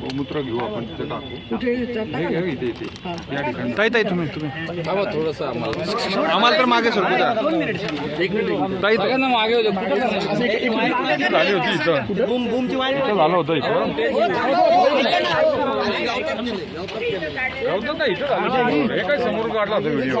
गोमूत्र घेऊ आपण तिथे टाकू. हे घे इथे इथे. या ठिकाणी. ताई ताई तुम्ही तुम्ही. थोडस आम्हाला. आम्हाला तर मागे सरकू द्या. ताई ताई मागे होते. झाली होती इथं. इथं. झालं होतं इथं. का इथं झालं होतं. बरोबर. हे काय समोर काढला होता व्हिडिओ?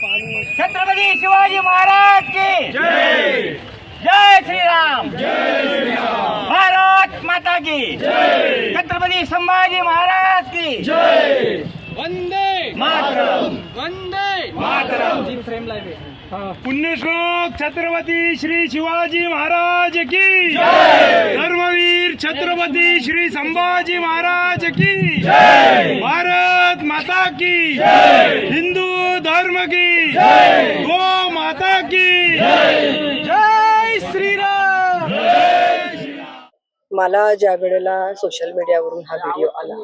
छत्रपती शिवाजी महाराज की। जय श्री राम भारत माता की। छत्रपति संभाजी महाराज की। वंदे मातरम। वंदे मातरम। पुण्यश्लोक छत्रपति श्री शिवाजी महाराज की। धर्मवीर छत्रपति श्री संभाजी महाराज की। भारत माता की। हिंदू धर्म की। गो माता की। जय श्रीराम। मला ज्या वेळेला सोशल मीडियावरून हा व्हिडिओ आला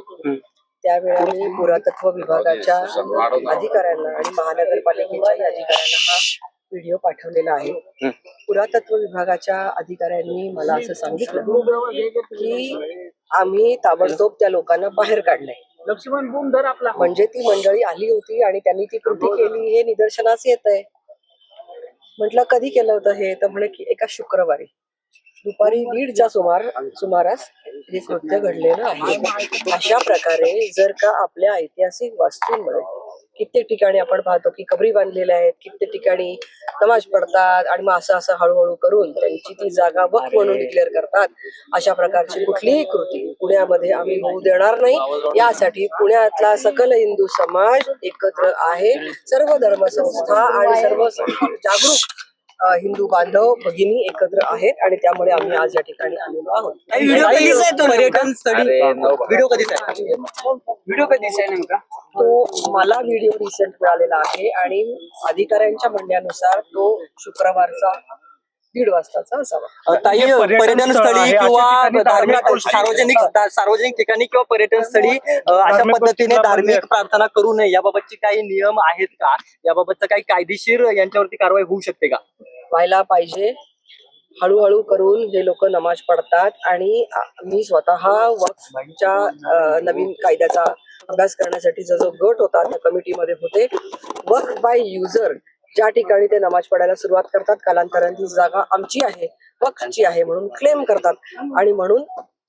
त्यावेळेला मी पुरातत्व विभागाच्या अधिकाऱ्यांना आणि महानगरपालिकेच्या अधिकाऱ्यांना हा व्हिडिओ पाठवलेला आहे. पुरातत्व विभागाच्या अधिकाऱ्यांनी मला असं सांगितलं की आम्ही ताबडतोब त्या लोकांना बाहेर काढलंय. लक्ष्मण बूम धर आपला. म्हणजे ती मंडळी आली होती आणि त्यांनी ती कृती केली हे निदर्शनास येत आहे म्हटलं कधी केलं होतं हे? तर म्हणे की एका शुक्रवारी. दुपारी दीडच्या सुमार सुमारास हे कृत्य घडलेलं आहे. अशा प्रकारे जर का आपल्या ऐतिहासिक वास्तूंमध्ये कित्येक ठिकाणी आपण पाहतो की कबरी बांधलेल्या आहेत कित्येक ठिकाणी नमाज पडतात आणि मग असं असं हळूहळू करून त्यांची ती जागा वक्फ म्हणून डिक्लेअर करतात. अशा प्रकारची कुठलीही कृती पुण्यामध्ये आम्ही होऊ देणार नाही. यासाठी पुण्यातला सकल हिंदू समाज एकत्र आहे. सर्व धर्मसंस्था आणि सर्व जागरूक हिंदू बांधव भगिनी एकत्र आहेत आणि त्यामुळे आम्ही आज या ठिकाणी आलेलो आहोत. व्हिडिओ कधीच आहे तो पर्यटन स्थळी व्हिडिओ कधीच आहे? व्हिडिओ कधीच आहे नेमका? तो मला व्हिडिओ रिसेंट मिळालेला आहे आणि अधिकाऱ्यांच्या म्हणण्यानुसार तो शुक्रवारचा दीड वाजताचा असावा. ताई पर्यटन स्थळी किंवा धार्मिक सार्वजनिक सार्वजनिक ठिकाणी किंवा पर्यटन स्थळी अशा पद्धतीने धार्मिक प्रार्थना करू नये. याबाबतचे काही नियम आहेत का? याबाबतचं काही कायदेशीर यांच्यावरती कारवाई होऊ शकते का? व्हायला पाहिजे. हळूहळू करून हे लोक नमाज पडतात आणि मी स्वतः वक्फच्या नवीन कायद्याचा अभ्यास करण्यासाठीचा जो गट होता त्या कमिटीमध्ये होते. वक्फ बाय युजर ज्या ठिकाणी ते नमाज पडायला सुरुवात करतात कालांतराने ती जागा आमची आहे वक्फची आहे म्हणून क्लेम करतात. आणि म्हणून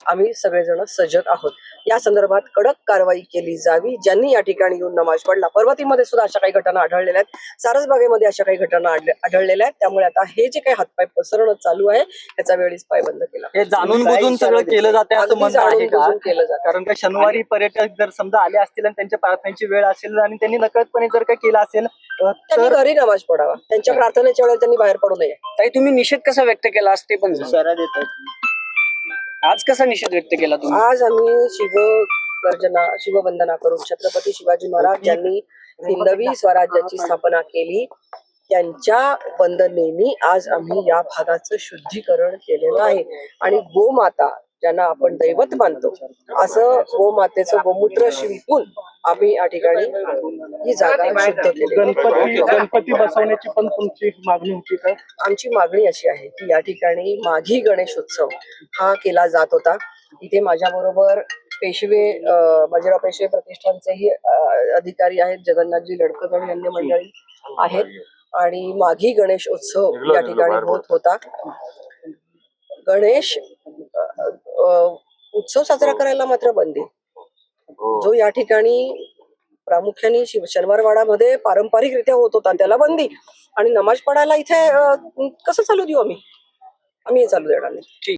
आम्ही सगळेजण सजग आहोत. या संदर्भात कडक कारवाई केली जावी. ज्यांनी या ठिकाणी येऊन नमाज पडला पर्वतीमध्ये सुद्धा अशा काही घटना आढळलेल्या आहेत. सारसबागेमध्ये अशा काही घटना आढळ- आढळलेल्या आहेत. त्यामुळे आता हे जे काही हातपाय पसरणं चालू आहे त्याचा वेळीच पायबंद केला. हे जाणून बुजून सगळं केलं जाते असं म्हणणं आहे जाणून का? केलं जातं कारण का शनिवारी पर्यटक जर समजा आले असतील आणि त्यांच्या प्रार्थनेची वेळ असेल आणि त्यांनी नकळतपणे जर का केलं असेल तर घरी नमाज पडावा त्यांच्या प्रार्थनेच्या वेळेला त्यांनी बाहेर पडू नये. ताई तुम्ही निषेध कसा व्यक्त केला? आज ते पण सांगा. आज कसा निषेध व्यक्त केला तुम्ही? आज आम्ही शिव गर्जना शिववंदना करून छत्रपती शिवाजी महाराज यांनी हिंदवी स्वराज्याची स्थापना केली. त्यांच्या वंदनेनी आज आम्ही या भागाचं शुद्धीकरण केलेलं आहे. आणि गोमाता ज्यांना आपण दैवत मानतो. असं गोमातेचं गोमूत्र शिंपून आम्ही या ठिकाणी ही जागा शुद्ध केली गणपती गणपती बसवण्याची पण तुमची मागणी होती का? आमची मागणी अशी आहे की या ठिकाणी माघी गणेशोत्सव हा केला जात होता. इथे माझ्या बरोबर पेशवे बाजीराव पेशवे प्रतिष्ठानचेही अधिकारी आहेत. जगन्नाथजी लडकत आणि अन्य मंडळी आहेत. आणि माघी गणेश उत्सव या ठिकाणी होत होता. गणेश उत्सव साजरा करायला मात्र बंदी जो या ठिकाणी प्रामुख्याने शिव शनिवारवाडामध्ये पारंपरिकरित्या होत होता त्याला बंदी आणि नमाज पडायला इथे कसं चालू देऊ आम्ही? आम्ही हे चालू देणार नाही.